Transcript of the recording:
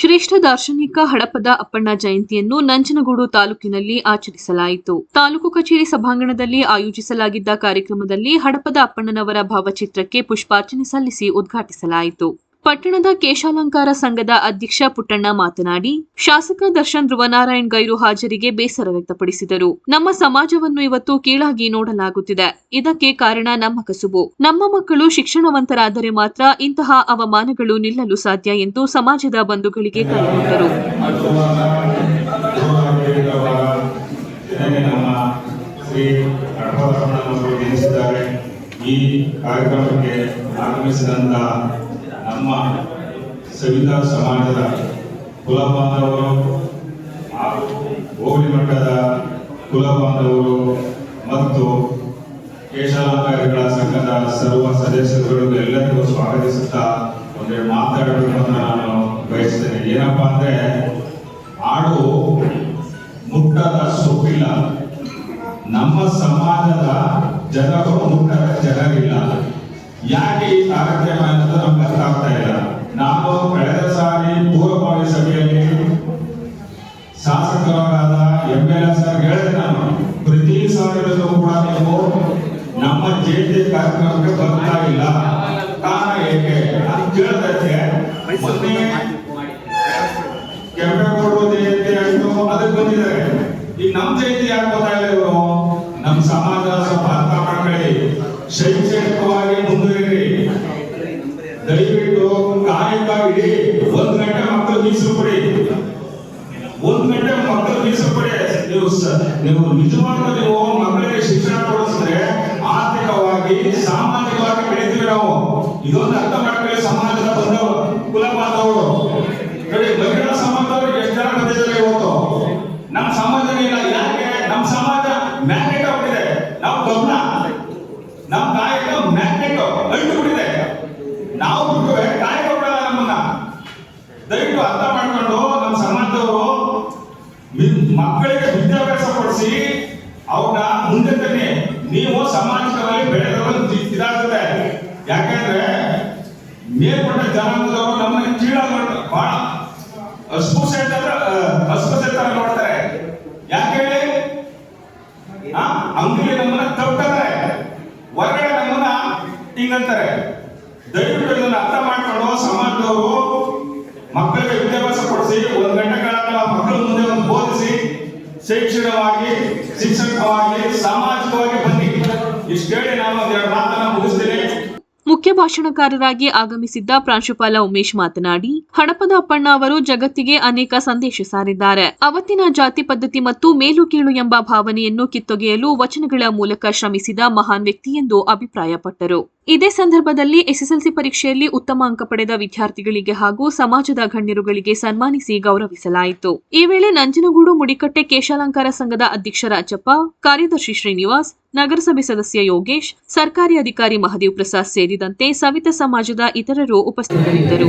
ಶ್ರೇಷ್ಠ ದಾರ್ಶನಿಕ ಹಡಪದ ಅಪ್ಪಣ್ಣ ಜಯಂತಿಯನ್ನು ನಂಜನಗೂಡು ತಾಲೂಕಿನಲ್ಲಿ ಆಚರಿಸಲಾಯಿತು. ತಾಲೂಕು ಕಚೇರಿ ಸಭಾಂಗಣದಲ್ಲಿ ಆಯೋಜಿಸಲಾಗಿದ್ದ ಕಾರ್ಯಕ್ರಮದಲ್ಲಿ ಹಡಪದ ಅಪ್ಪಣ್ಣನವರ ಭಾವಚಿತ್ರಕ್ಕೆ ಪುಷ್ಪಾರ್ಚನೆ ಸಲ್ಲಿಸಿ ಉದ್ಘಾಟಿಸಲಾಯಿತು. ಪಟ್ಟಣದ ಕೇಶಾಲಂಕಾರ ಸಂಘದ ಅಧ್ಯಕ್ಷ ಪುಟ್ಟಣ್ಣ ಮಾತನಾಡಿ, ಶಾಸಕ ದರ್ಶನ್ ಧ್ರುವನಾರಾಯಣ್ ಗೈರು ಹಾಜರಿಗೆ ಬೇಸರ ವ್ಯಕ್ತಪಡಿಸಿದರು. ನಮ್ಮ ಸಮಾಜವನ್ನು ಇವತ್ತು ಕೀಳಾಗಿ ನೋಡಲಾಗುತ್ತಿದೆ. ಇದಕ್ಕೆ ಕಾರಣ ನಮ್ಮ ಕಸುಬು. ನಮ್ಮ ಮಕ್ಕಳು ಶಿಕ್ಷಣವಂತರಾದರೆ ಮಾತ್ರ ಇಂತಹ ಅವಮಾನಗಳು ನಿಲ್ಲಲು ಸಾಧ್ಯ ಎಂದು ಸಮಾಜದ ಬಂಧುಗಳಿಗೆ ಕರೆ ಈ ಕಾರ್ಯಕ್ರಮಕ್ಕೆ ಆಗಮಿಸಿದಂತ ನಮ್ಮ ಸವಿತಾ ಸಮಾಜದ ಕುಲ ಬಾಂಧವರು ಹಾಗೂ ಮಟ್ಟದ ಕುಲ ಬಾಂಧವರು ಮತ್ತು ಕೇಶಾಲಂಕಾರಿಗಳ ಸಂಘದ ಸರ್ವ ಸದಸ್ಯರು ಎಲ್ಲರಿಗೂ ಸ್ವಾಗತಿಸುತ್ತಾ ಒಂದೆರಡು ಮಾತಾಡಬೇಕು ಅಂತ ನಾನು ಬಯಸ್ತೇನೆ ಏನಪ್ಪಾ ಅಂದ್ರೆ, ಆಡು ಮುಟ್ಟದ ಸೊಪ್ಪಿಲ್ಲ. ನಮ್ಮ ಸಮಾಜದ ಜನರು ಮುಟ್ಟದ ಜನರಿಲ್ಲ. ಯಾಕೆ ಈ ಕಾರ್ಯಕ್ರಮ ಅನ್ನೋದು ಈಗ ನಮ್ಮ ಜಯಂತಿ ಯಾಕೆ ಇಲ್ಲ ಇವರು ನಮ್ಮ ಸಮಾಜ ಸ್ವಲ್ಪ ಅರ್ಥ ಶೈಕ್ಷಣಿಕವಾಗಿ ಮುಂದುವರಿ ದಯವಿಟ್ಟು ಕಾಯಕ ಇಡಿ. ಒಂದ್ ಗಂಟೆ ಮಕ್ಕಳು ಮೀಸಲು ಕೊಡಿ ಒಂದ್ ಗಂಟೆ ಮಕ್ಕಳು ಮೀಸಲು ಕೊಡಿ ನೀವು ನೀವು ನಿಜವಾದ ನೀವು ಮಕ್ಕಳಿಗೆ ಶಿಕ್ಷಣ ಕೊಡಿಸಿದ್ರೆ ಆರ್ಥಿಕವಾಗಿ, ಸಾಮಾಜಿಕವಾಗಿ ಬೆಳಿತೀವಿ ನಾವು. ಇದೊಂದು ಅರ್ಥ ಮಾಡ್ಕೊಳ್ಳಿ ಸಮಾಜದ ಬಂಧು ಕುಲ ಬಾಂಧವರು ನೋಡಿ ಮಹಿಳಾ ಸಮಾಜದವ್ರಿಗೆ ಎಷ್ಟು ಜನ ಬಂದಿದ್ದಾರೆ ಇವತ್ತು ನಮ್ಮ ಸಮಾಜದಲ್ಲಿ ಇಲ್ಲ ಯಾಕೆ ನಮ್ಮ ಸಮಾಜ ಮ್ಯಾಗ್ನೆಟ್ ಆಗ್ಬಿಟ್ಟಿದೆ ನಾವು ಗಮನ ನಮ್ಮ ಕಾಯಕ ಮ್ಯಾಗ್ನೆಟ್ ಅಂಟುಬಿಟ್ಟಿದೆ ನಾವು ಬಿಟ್ಟರೆ ಕಾಯಕ ಬಿಡಲ್ಲ ನಮ್ಮನ್ನ ದಯವಿಟ್ಟು ಅರ್ಥ ಮಾಡ್ಕೊಂಡು ನಮ್ಮ ಸಮಾಜದವರು ಮಕ್ಕಳಿಗೆ ವಿದ್ಯಾಭ್ಯಾಸ ಕೊಡಿಸಿ ಅವ್ರನ್ನ ಮುಂದೆ ತನ್ನಿ ನೀವು ಸಾಮಾಜಿಕವಾಗಿ ಬೆಳೆದವರು ಇದಾಗುತ್ತೆ ಯಾಕಂದ್ರೆ ಮೇಲ್ಪಟ್ಟ ಜನಾಂಗದವರು ನಮ್ಮನ್ನ ನೋಡ್ತಾರೆ ಬಹಳ ಅಸ್ಪೃಶ್ಯ ತರ ನೋಡ್ತಾರೆ ಯಾಕೆ ಹೇಳಿ ಆ ಅಂಗಡಿ ನಮ್ಮನ್ನ ತಪ್ತಾರೆ ಹೊರಗಡೆ ನಮ್ಮನ್ನ ದಯವಿಟ್ಟು ಅರ್ಥ ಮಾಡ್ಕೊಂಡು ಸಮಾಜದವರು ಮಕ್ಕಳಿಗೆ ವಿದ್ಯಾಭ್ಯಾಸ ಕೊಡಿಸಿ, ಒಂದು ಗಂಟೆ ಕಾಲ ಮಕ್ಕಳ ಮುಂದೆ ಒಂದು ಬೋಧಿಸಿ, ಶೈಕ್ಷಣಿಕವಾಗಿ, ಶಿಕ್ಷಕವಾಗಿ, ಸಾಮಾಜಿಕವಾಗಿ ಬನ್ನಿ. ಇಷ್ಟು ಹೇಳಿ ನಾನು ಎರಡು ಮಾತನ್ನ ಮುಗಿಸ್ತೇನೆ. ಮುಖ್ಯ ಭಾಷಣಕಾರರಾಗಿ ಆಗಮಿಸಿದ್ದ ಪ್ರಾಂಶುಪಾಲ ಉಮೇಶ್ ಮಾತನಾಡಿ, ಹಣಪದ ಅಪ್ಪಣ್ಣ ಅವರು ಜಗತ್ತಿಗೆ ಅನೇಕ ಸಂದೇಶ ಸಾರಿದ್ದಾರೆ. ಅವತ್ತಿನ ಜಾತಿ ಪದ್ಧತಿ ಮತ್ತು ಮೇಲು ಕೀಳು ಎಂಬ ಭಾವನೆಯನ್ನು ಕಿತ್ತೊಗೆಯಲು ವಚನಗಳ ಮೂಲಕ ಶ್ರಮಿಸಿದ ಮಹಾನ್ ವ್ಯಕ್ತಿ ಎಂದು ಅಭಿಪ್ರಾಯಪಟ್ಟರು. ಇದೇ ಸಂದರ್ಭದಲ್ಲಿ ಎಸ್ಎಸ್ಎಲ್ಸಿ ಪರೀಕ್ಷೆಯಲ್ಲಿ ಉತ್ತಮ ಅಂಕ ಪಡೆದ ವಿದ್ಯಾರ್ಥಿಗಳಿಗೆ ಹಾಗೂ ಸಮಾಜದ ಗಣ್ಯರುಗಳಿಗೆ ಸನ್ಮಾನಿಸಿ ಗೌರವಿಸಲಾಯಿತು. ಈ ವೇಳೆ ನಂಜನಗೂಡು ಮುಡಿಕಟ್ಟೆ ಕೇಶಾಲಂಕಾರ ಸಂಘದ ಅಧ್ಯಕ್ಷ ರಾಜಪ್ಪ, ಕಾರ್ಯದರ್ಶಿ ಶ್ರೀನಿವಾಸ್ ನಗರಸಭೆ ಸದಸ್ಯ ಯೋಗೇಶ್ ಸರ್ಕಾರಿ ಅಧಿಕಾರಿ ಮಹದೇವ್ ಪ್ರಸಾದ್ ಸೇರಿದಂತೆ ಸವಿತ ಸಮಾಜದ ಇತರರು ಉಪಸ್ಥಿತರಿದ್ದರು.